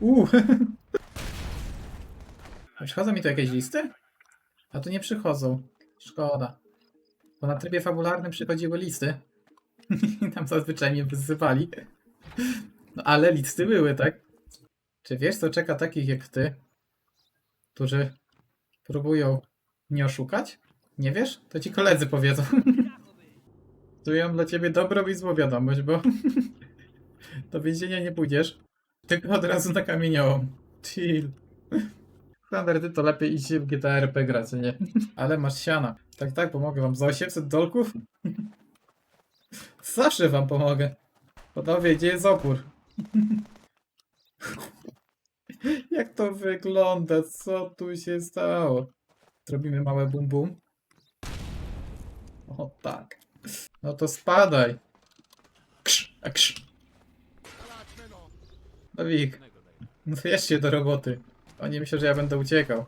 Uuu. A Przychodzą mi tu jakieś listy? A tu nie przychodzą. Szkoda. Bo na trybie fabularnym przychodziły listy. Tam zazwyczaj mnie wyzywali. No ale listy były, tak? Czy wiesz, co czeka takich jak ty, którzy próbują mnie oszukać? Nie wiesz? To ci koledzy powiedzą. Tu ja mam dla ciebie dobrą i złą wiadomość, bo do więzienia nie pójdziesz, tylko od razu na kamieniołom. Chill. Ty to lepiej idź w GTA RP grać, nie? Ale masz siana. Tak, tak, pomogę wam. Za 800 dolków? Zawsze wam pomogę. Panowie, gdzie jest opór? Jak to wygląda? Co tu się stało? Zrobimy małe bum bum. O tak. No to spadaj. Krz, a krz. No wiesz się do roboty. Oni myślą, że ja będę uciekał.